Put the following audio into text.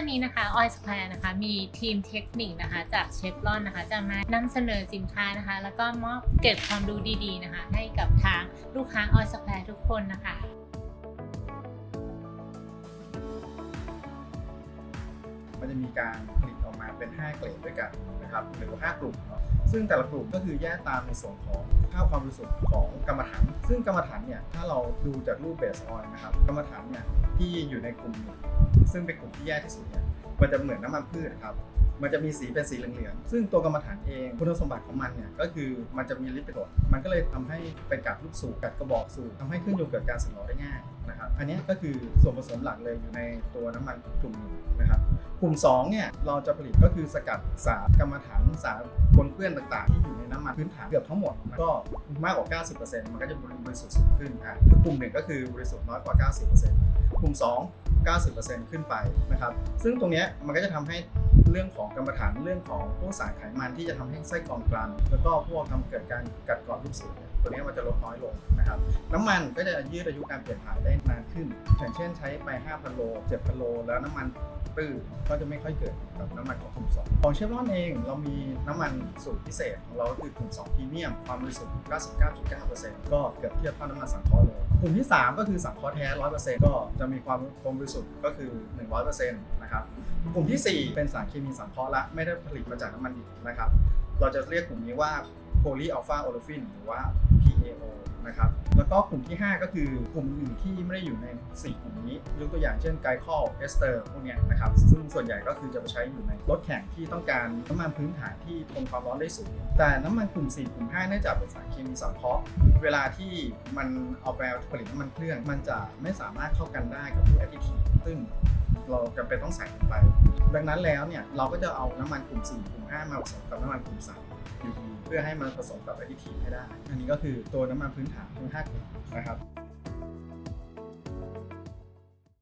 วันนี้นะคะ Oil Square นะคะมีทีมเทคนิคนะคะจากเชฟรอนนะคะจะมานำเสนอสินค้านะคะ แล้วก็มอบเก็บความรู้ดีๆนะคะ ให้กับทางลูกค้า Oil Square ทุกคนนะคะ มันจะมีการผลิตออกมาเป็น 5 เกรดด้วยกันนะครับหรือว่า5กลุ่มเนาะซึ่งแต่ละกลุ่มก็คือแยกตามในส่วนของค่าความบริสุทธิ์ของกรรมฐาน ซึ่งกรรมฐานเนี่ยถ้าเราดูจากรูปเบสออยนะครับกรรมฐานเนี่ยที่อยู่ในกลุ่มหนึ่งซึ่งเป็นกลุ่มที่แย่ที่สุดเนี่ยมันจะเหมือนน้ำมันพืชครับ มันจะมีสีเป็นสีเหลืองๆ ซึ่งตัวกรรมฐานเองคุณสมบัติของมันเนี่ยก็คือมันจะมีฤทธิ์เป็นกรดมันก็เลยทำให้เป็นกัดลูกสูบกัดกระบอกสูบทำให้เครื่องยนต์เกิดการสึกหรอได้ง่ายนะครับอันนี้ก็คือส่วนผสมหลักเลยอยู่ในตัวน้ำมันกลุ่มนี้นะครับกลุ่ม2เนี่ยเราจะผลิตก็คือสกัดสารกรรมฐานสารปนเปื้อนต่างๆ ที่อยู่ในน้ำมันพื้นฐานเกือบทั้งหมดก็มากกว่า 90%มันก็จะบริสุทธิ์สูงขึ้นอะคือกลุ่มหนึ่งก็คือบริสุทธิ์น้อยกว่า 90%กลุ่ม 2 90%ขึ้นไปนะครับซึ่งตรงนี้มันก็จะทำให้ เรื่องของกรรมฐานเรื่องของพวกสารไขมันที่จะทำให้ไส้กรองกลางแล้วก็พวกทำเกิดการกัดกร่อนลูกสูบเนี่ยตัวนี้มันจะลดน้อยลงนะครับน้ำมันก็จะยืดอายุการเปลี่ยนถ่ายได้นานขึ้นอย่างเช่นใช้ไป 5,000 โล 7,000 โล แล้วน้ำมันตื้อก็จะไม่ค่อยเกิดกับน้ำมันของกลุ่ม2ของเชฟรอนเองเรามีน้ำมันสูตรพิเศษของเราก็คือกลุ่ม2พรีเมียมความบริสุทธิ์ 99.9%ก็เกือบเทียบเท่าน้ำมันสังเคราะห์เลย กลุ่มที่ 3 ก็คือสังเคราะห์แท้ร้อยเปอร์เซ็นต์ก็จะมีความคงบริสุทธิ์ก็คือ 100%นะครับกลุ่มทีสี่ 4 เป็นสารเคมีสังเคราะห์ละไม่ได้ผลิตมาจากน้ำมันดิบนะครับ เราจะเรียกกลุ่มนี้ว่าโพลีอัลฟาโอโลฟินหรือว่า PAO นะครับแล้วก็กลุ่มที่ 5 ก็คือกลุ่มอื่นที่ไม่ได้อยู่ใน 4 กลุ่มนี้ยกตัวอย่างเช่นไกลคอลเอสเตอร์พวกเนี้ยนะครับซึ่งส่วนใหญ่ก็คือจะไปใช้อยู่ในรถแข่งที่ต้องการน้ำมันพื้นฐานที่ทนความร้อนได้สูง แต่น้ำมันกลุ่ม 4 กลุ่ม 5 เนื่องจากเป็นสารเคมีสังเคราะห์เวลาที่มันเอาไปผลิตน้ำมันเครื่อง มันจะไม่สามารถเข้ากันได้กับพวแอดดิทีฟซึ่งเราจำเป็นต้องใส่ลงไป ดังนั้นแล้วเนี่ยเราก็จะเอาน้ำมันกลุ่ม 4 กลุ่ม 5 มาผสมกับน้ำมันกลุ่ม3อยู่ดี เพื่อให้มันผสมกับไอทีให้ได้ อันนี้ก็คือตัวน้ำมันพื้นฐานทั้ง5กลุ่มนะครับ